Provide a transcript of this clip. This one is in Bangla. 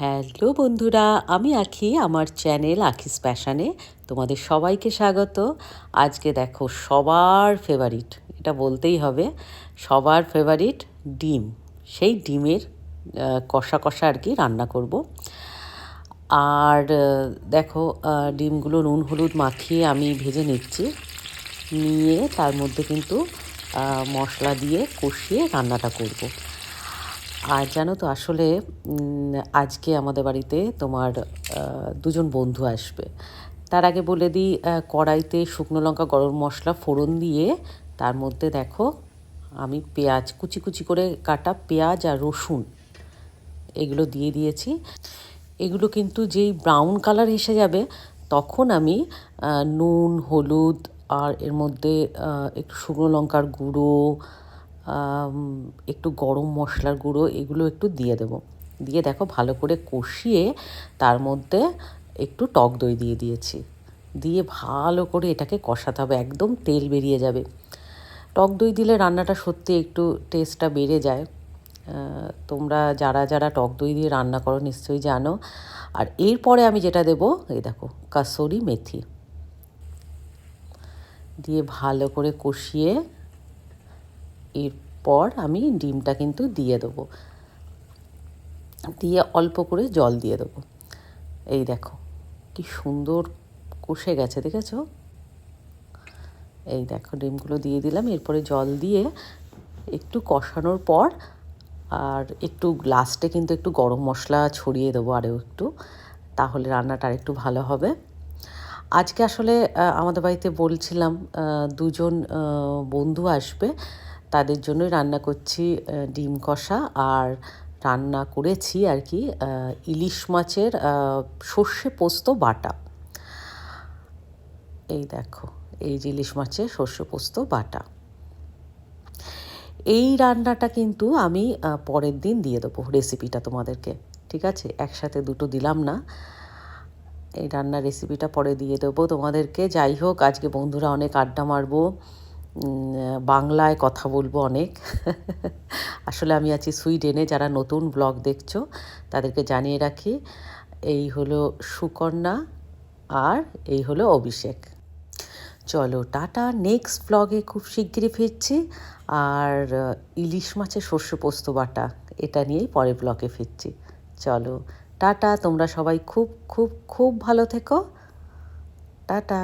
হ্যালো বন্ধুরা, আমি আখি, আমার চ্যানেল আখিস প্যাশানে। তোমাদের সবাইকে স্বাগত। আজকে দেখো, সবার ফেভারিট এটা বলতেই হবে, সবার ফেভারিট ডিম। সেই ডিমের কষা কষা আর কি রান্না করব। আর দেখো ডিমগুলো নুন হলুদ মাখিয়ে আমি ভেজে নিচ্ছি। নিয়ে তার মধ্যে কিন্তু মশলা দিয়ে কষিয়ে রান্নাটা করব। আর জানো তো, আসলে আজকে আমাদের বাড়িতে তোমার দুজন বন্ধু আসবে। তার আগে বলে দিই কড়াইতে শুকনো লঙ্কা, গরম মশলা, ফোড়ন দিয়ে তার মধ্যে দেখো, আমি পেঁয়াজ, কুচি কুচি করে কাটা পেঁয়াজ আর রসুন, এগুলো দিয়ে দিয়েছি। এগুলো কিন্তু যেই ব্রাউন কালার এসে যাবে, তখন আমি নুন, হলুদ আর এর মধ্যে একটু শুকনো লঙ্কার গুঁড়ো একটু গরম মশলার গুঁড়ো এগুলো একটু দিয়ে দেবো। দিয়ে দেখো ভালো করে কষিয়ে তার মধ্যে একটু টক দই দিয়ে দিয়েছি। দিয়ে ভালো করে এটাকে কষাতে হবে, একদম তেল বেরিয়ে যাবে। টক দই দিলে রান্নাটা সত্যি একটু টেস্টটা বেড়ে যায়। তোমরা যারা যারা টক দই দিয়ে রান্না করো নিশ্চয়ই জানো। আর এরপরে আমি যেটা দেবো, এই দেখো, কাসুরি মেথি। দিয়ে ভালো করে কষিয়ে এরপর আমি ডিমটা কিন্তু দিয়ে দেবো। দিয়ে অল্প করে জল দিয়ে দেবো। এই দেখো, কি সুন্দর কষে গেছে, দেখেছ? এই দেখো, ডিমগুলো দিয়ে দিলাম। এরপরে জল দিয়ে একটু কষানোর পর আর একটু লাস্টে কিন্তু একটু গরম মশলা ছড়িয়ে দেবো আরও একটু, তাহলে রান্নাটা আরেকটু ভালো হবে। আজকে আসলে আমাদের বাড়িতে বলছিলাম দুজন বন্ধু আসবে। তাদের জন্যই রান্না করছি ডিম কষা আর রান্না করেছি আর কি ইলিশ মাছের সর্ষে পোস্ত বাটা। এই দেখো, এই যে ইলিশ মাছের সর্ষে পোস্ত বাটা। এই রান্নাটা কিন্তু আমি পরের দিন দিয়ে দেবো রেসিপিটা তোমাদেরকে, ঠিক আছে? একসাথে দুটো দিলাম না। এই রান্নার রেসিপিটা পরে দিয়ে দেবো তোমাদেরকে। যাই হোক, আজকে বন্ধুরা অনেক আড্ডা মারবো। বাংলায় কথা বলব অনেক। আসলে আমি আছি সুইডেনে, যারা নতুন ব্লগ দেখছ তাদেরকে জানিয়ে রাখি, এই হলো সুকন্যা আর এই হলো অভিষেক। চলো টাটা, নেক্সট ব্লগে খুব শিগগিরই ফিরছি। আর ইলিশ মাছের শস্য পোস্ত বাটা, এটা নিয়েই পরের ব্লগে ফিরছি। চলো টাটা, তোমরা সবাই খুব খুব খুব ভালো থেকো। টাটা।